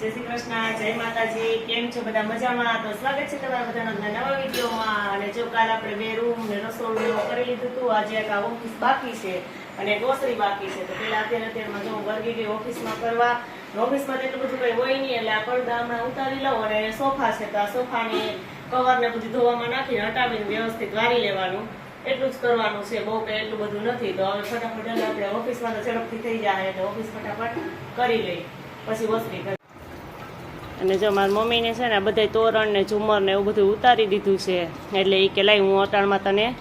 જય શ્રી કૃષ્ણ, જય માતાજી, કેમ છો બધા મજામાં? તો સ્વાગત છે તમારા બધાના નવા વિડીયોમાં. અને જો કાલ આપણે બે રૂમ ને રસોડું કરી લીધું હતું, આજે એક આ ઓફિસ બાકી છે અને ઓસરી બાકી છે. તો પેલા અત્યારે અત્યારમાં જો વર્ગી ગઈ ઓફિસમાં કરવા ઓફિસમાં એટલું બધું કઈ હોય નહીં, એટલે આ પડદા હમણાં ઉતારી લઉં અને સોફા છે. તો આ સોફાને કવર ને બધું ધોવામાં નાખીને હટાવીને વ્યવસ્થિત વારી લેવાનું. એટલું જ કરવાનું છે. બહુ કઈ એટલું બધું નથી. તો હવે ફટાફટ આપણે ઓફિસમાં તો ઝડપથી થઈ જાય, એટલે ઓફિસ ફટાફટ કરી લઈ પછી વસ્તી કરી અને જો મારી મમ્મીને છે ને બધા તોરણ ને ઝુમર ને એવું બધું ઉતારી દીધું છે એટલે એ કે લાઈ હું અટાણમાં તને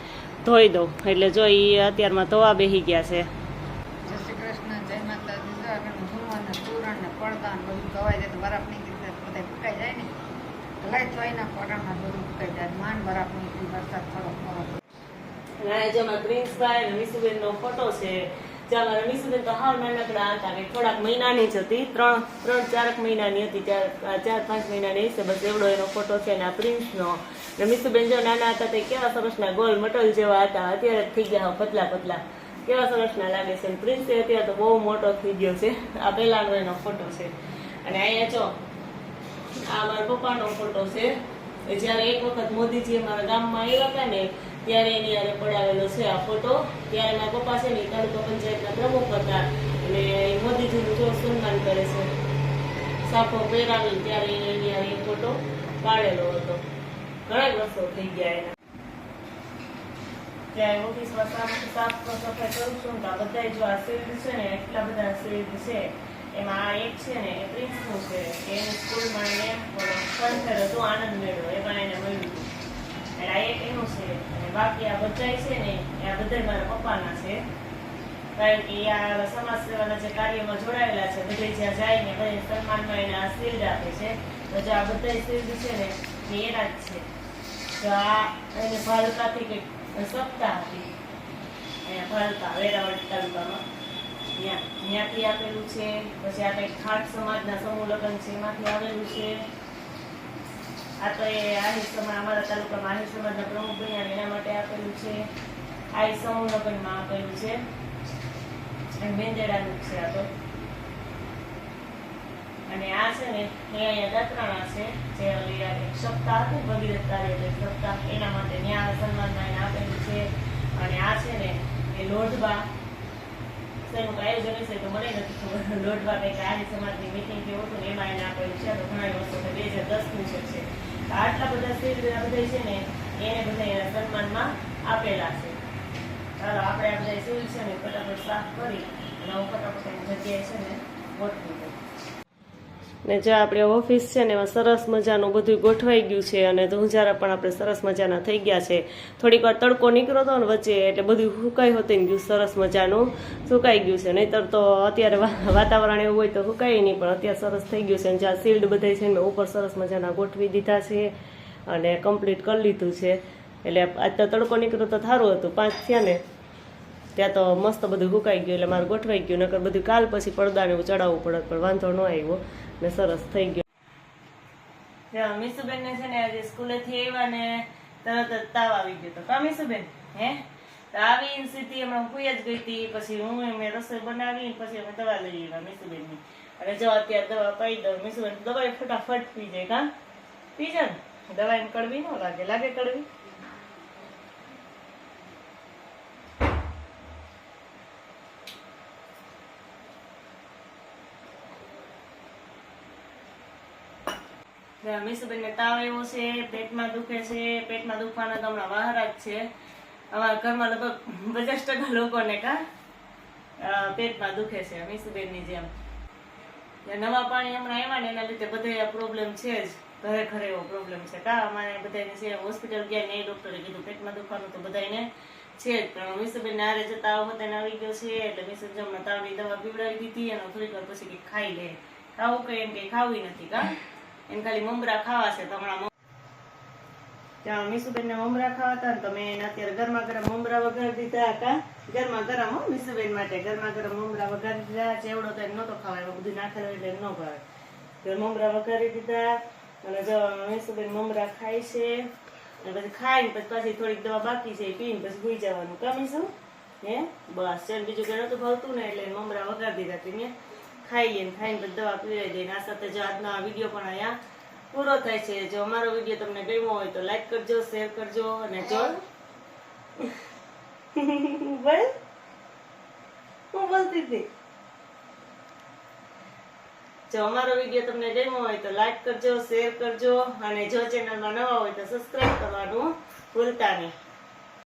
ધોઈ દઉં. એટલે જો એ અત્યારમાં ધોવા બેસી ગયા છે. ને ને ને ને. ના પ્રિન્સભાઈ અને મીસુબેનનો ફોટો છે જે અમારા મીસુબેન તો હાવ નાનકડા હતા કે થોડાક મહિનાની જ હતી. ત્રણ ત્રણ, ચારક મહિનાની હતી, ચાર ચાર, પાંચ મહિનાની હશે, બસ એવડો એનો ફોટો છે આ પ્રિન્સનો. અને મીસુબેન જો નાના હતા તે કેવા સરસના ગોલ મટલ જેવા હતા. અત્યારે થઈ ગયા પતલા પતલા. કેવા સરસના લાગે છે પ્રિન્સ અત્યારે તો બહુ મોટો થઈ ગયો છે. આ પહેલાનો એનો ફોટો છે. અને અહીંયા જો, આ મારા પપ્પાનો ફોટો છે. જ્યારે એક વખત મોદીજી અમારા ગામમાં આવ્યા હતા ને, ત્યારે એની યારે પડાવેલો છે આ ફોટો ત્યારે મારા પપ્પા છે ને તાલુકા પંચાયતના પ્રમુખ હતા. અને મોદીજીનું જો સન્માન કરે છે. સાફો પહેરાવી ત્યારે એની યારે એ ફોટો પાડેલો હતો. ઘણા વર્ષો થઈ ગયા એના. ત્યાં ઓફિસમાં સાફ સાફ સફાઈ કરું છું બધા જો આ શિલ્ડ છે ને, એટલા બધા શિલ્ડ છે. એમાં આ એક છે ને, એ પ્રિન્સનું છે. એની સ્કૂલમાં એને ફનફેર હતો, આનંદ મેળો. એમાં એને મળ્યું એટલે આ એક એનું છે. અને બાકી આ બધાય છે ને આ બધા મારા પપ્પાના છે. કારણ કે આ સમાજ સેવાના જે કાર્યમાં જોડાયેલા છે, બધે જ્યાં જાય ને બધે સન્માનમાં એને આ શિલ્ડ આપે છે. તો જે આ બધા શિલ્ડ છે ને, એ એના જ છે. તો આ એને ભાલકાથી કંઈક સપ્તાહ હતી. અહીંયા ભાલકા, વેરાવળ તાલુકામાં. ત્યાંથી આપેલું છે, પછી આ કંઈક ખાટ સમાજના સમૂહ લગ્ન છે, એમાંથી આવેલું છે. આ તો એ આહિર સમાજ, અમારા તાલુકામાં આહિર સમાજના પ્રમુખ બન્યા એના માટે આપેલું છે. આ સમૂહ લગ્નમાં આપેલું છે. અને છે આ તો. અને આ છે ને, એ અહીંયા દાતરાણા છે, જે ઓલી સપ્તાહ હતું, ભગીરથ કાર્યાલય સપ્તાહ, એના માટે ત્યાં સન્માનમાં એને આપેલું છે. અને આ છે ને, એ લોઢવા શેનું આયોજન હશે તો મને નથી ખબર. લોટવા કંઈક આર્ય સમાજની મિટિંગ કે હતું એમાં એને આપેલું છે તો ઘણા વર્ષો બે હજાર દસનું છે છે. આટલા બધા શિલ્ડ આ બધા છે ને એને બધા એના સન્માનમાં આપેલા છે. ચાલો, આપણે આ બધા શિલ્ડ છે ને ફટાફટ સાફ કરી અને હું ફટાફટ એની જગ્યાએ છે ને ગોઠવી દઉં ને જે આપણે ઓફિસ છે ને એમાં સરસ મજાનું બધું ગોઠવાઈ ગયું છે અને ધુંજારા પણ આપણે સરસ મજાના થઈ ગયા છે, થોડીક વાર તડકો નીકળ્યો હતો ને વચ્ચે એટલે બધું સુકાઈ હોતી ગયું, સરસ મજાનું સુકાઈ ગયું છે. નહીતર તો અત્યારે વાતાવરણ એવું હોય તો સુકાય નહીં, પણ અત્યારે સરસ થઈ ગયું છે અને જ્યાં શિલ્ડ બધા છે ને ઉપર સરસ મજાના ગોઠવી દીધા છે અને કમ્પ્લીટ કરી લીધું છે. એટલે આજ તો તડકો નીકળ્યો તો સારું હતું, પાંચ થયા ને ત્યાં તો મસ્ત બધું સુકાઈ ગયું, એટલે મારે ગોઠવાઈ ગયું, નકર બધું કાલ પછી પડદાને એવું ચડાવવું પડે પણ વાંધો ન આવ્યો. ને સરસ થઈ ગયો. મીસુબેન ને છે ને આજે સ્કૂલેથી આવ્યા ને તરત જ તાવ આવી ગયો તો. હે? તો આવી સીધી હમણાં કુઈ જ ગઈ હતી. પછી હું મેં રસોઈ બનાવી પછી અમે દવા લઈ આવ્યા મીસુબેનની અને જો, અત્યારે દવા પાઈ દઉં. મીસુબેન દવા ફટાફટ પી જાય, કા? પી જાય દવા એમ કડવી ન લાગે. લાગે કડવી? મીસુબેનને તાવ આવ્યો છે, પેટમાં દુખે છે, પેટમાં દુખવાના તો હમણાં વહારા જ છે. અમારા ઘરમાં લગભગ પચાસ ટકા લોકોને કા પેટમાં દુખે છે, મીસુબેનની જેમ. નવા પાણી હમણાં આવ્યા ને એના લીધે બધે પ્રોબ્લેમ છે જ. ઘરે ઘરે એવો પ્રોબ્લેમ છે કા. અમારે બધાને છે હોસ્પિટલ ગયા ને એ ડૉક્ટરે કીધું પેટમાં દુખવાનું તો બધાને છે જ. પણ મીસુબેન આરે જે તાવ બધાને આવી ગયો છે, એટલે મીસુબેન જમણા તાવની દવા પીવડાવી દીધી અને થોડીક વાર પછી કંઈક ખાઈ લે. ખાવું કઈ એમ કઈ ખાવી નથી કા. એને ખાલી મમરા ખાવા છે તો ત્યાં મીસુબેન ને મમરા ખાવા હતા તો એને અત્યારે ગરમા ગરમ મમરા વગર દીધા હતા. ગરમા ગરમ હો મીસુબેન માટે. ગરમા ગરમ મમરા વગર દીધા. ચેવડો તો એને નતો ખાવા. એવું બધું નાખેલું એટલે એને ન ભાવે. મમરા વઘારી દીધા. અને જો મીસુબેન મમરા ખાય છે અને પછી ખાઈને પછી પાછી થોડીક દવા બાકી છે પીને પછી ભૂઈ જવાનું. કમીશું હે? બસ. ચાલ બીજું કઈ નતું ભાવતું ને એટલે મમરા વગાડી દીધા હતી ને ખાઈ લે ને ખાઈને પછી દવા પીવડાવી દઈએ આ સાથે જો આજનો આ વીડિયો પણ અહીંયા પૂરો થાય છે. જો અમારો વીડિયો તમને ગમ્યો હોય તો લાઈક કરજો શેર કરજો અને જો બોલ? હું બોલતી હતી? જો અમારો વીડિયો તમને ગમ્યો હોય તો લાઈક કરજો શેર કરજો અને જો ચેનલમાં નવા હોય તો સબસ્ક્રાઇબ કરવાનું ભૂલતા નહીં.